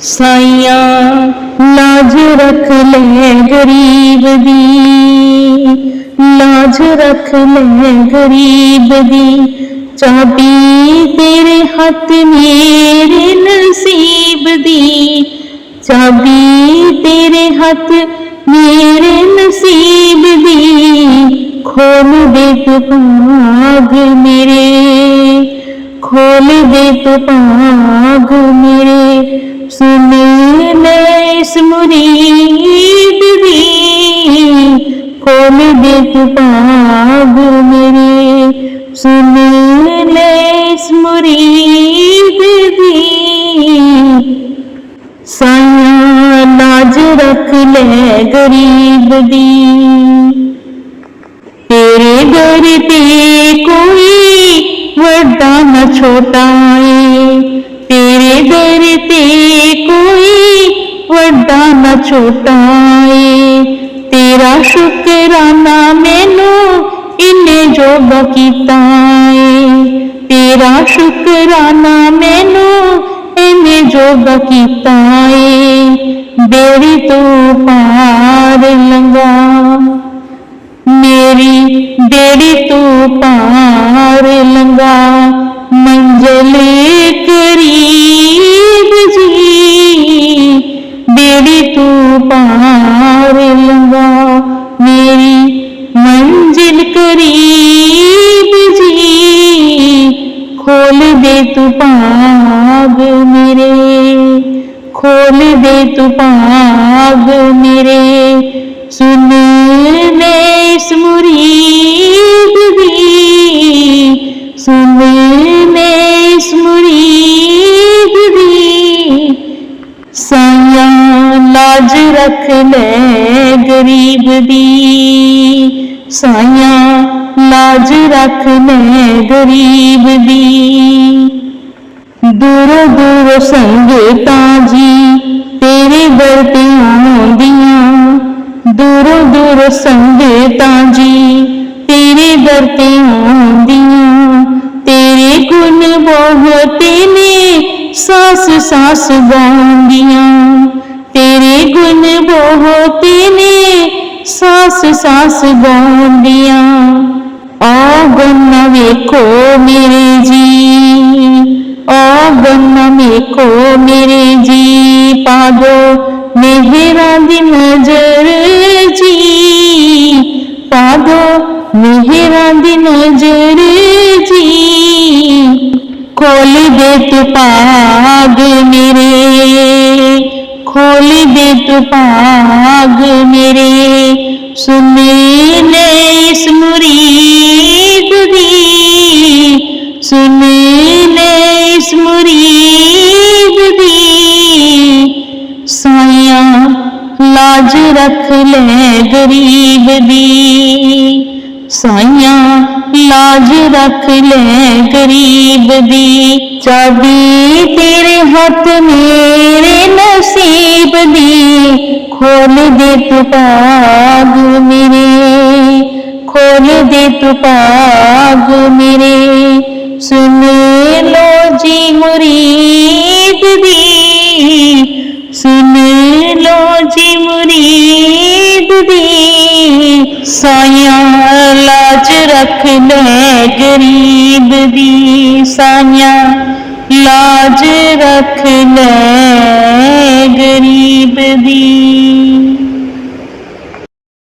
साइया, लाज रख ले गरीब दी। लाज रख ले गरीब दी। चाबी तेरे हाथ मेरे नसीब दी। चाबी तेरे हाथ मेरे नसीब दी। खोल दे तो पाग मेरे, खोल दे तो पाग मेरे। सुने मैं स्मुरीद खोल दे पाग मेरी? मैं दी, साया रख ले गरीब दी। तेरे दर ते कोई वड्डा न छोटा न छुटाए तेरा शुकराना मैनू इन्हें जो बकीताए तेरा शुकराना मैनू इन्हें जो बकीताए बेड़ी तो पार लंगा मेरी बेड़ी तो पार तू पार लगा मेरी मंजिल करीब जी। खोल दे तू पाग मेरे। खोल दे तू पाग मेरे। सुन ले इस मुरीद दी। सुन ले इस मुरीद लाज रख ले गरीब दी। साइया लाज रख ले गरीब दी। दूरों दूर संगता जी तेरे दर ते आउंदियाँ दूर दूरों संगता जी तेरे दर ते तेरे गुण बहुत ने सास सास गाउंदियाँ तेरे गुण बहुते ने, सास सास बोलिया ओ गुण वेखो मेरे जी ओ गुण वेखो मेरे जी, पागो मेहरा दी नज़र जी। पागो मेहरा दी नज़र जी। खोल दे तू पाग मेरे। खोल दे तू पाग मेरे। सुन ले इस मुरीद दी। सुन ले इस मुरीद दी। साया लाज रख ले गरीब दी। ਸਾਈਆਂ ਲਾਜ ਰੱਖ ਲੈ ਗਰੀਬ ਦੀ। ਚਾਬੀ ਤੇਰੇ ਹੱਥ ਮੇਰੇ ਨਸੀਬ ਦੀ। ਖੋਲ ਦੇ ਤੂੰ ਪਾਗ ਮੇਰੇ। ਖੋਲ ਦੇ ਤੂੰ ਪਾਗ ਮੇਰੇ। ਸੁਣ ਲੋ साया लाज रख ले गरीब दी। साइया लाज रख ले गरीब दी।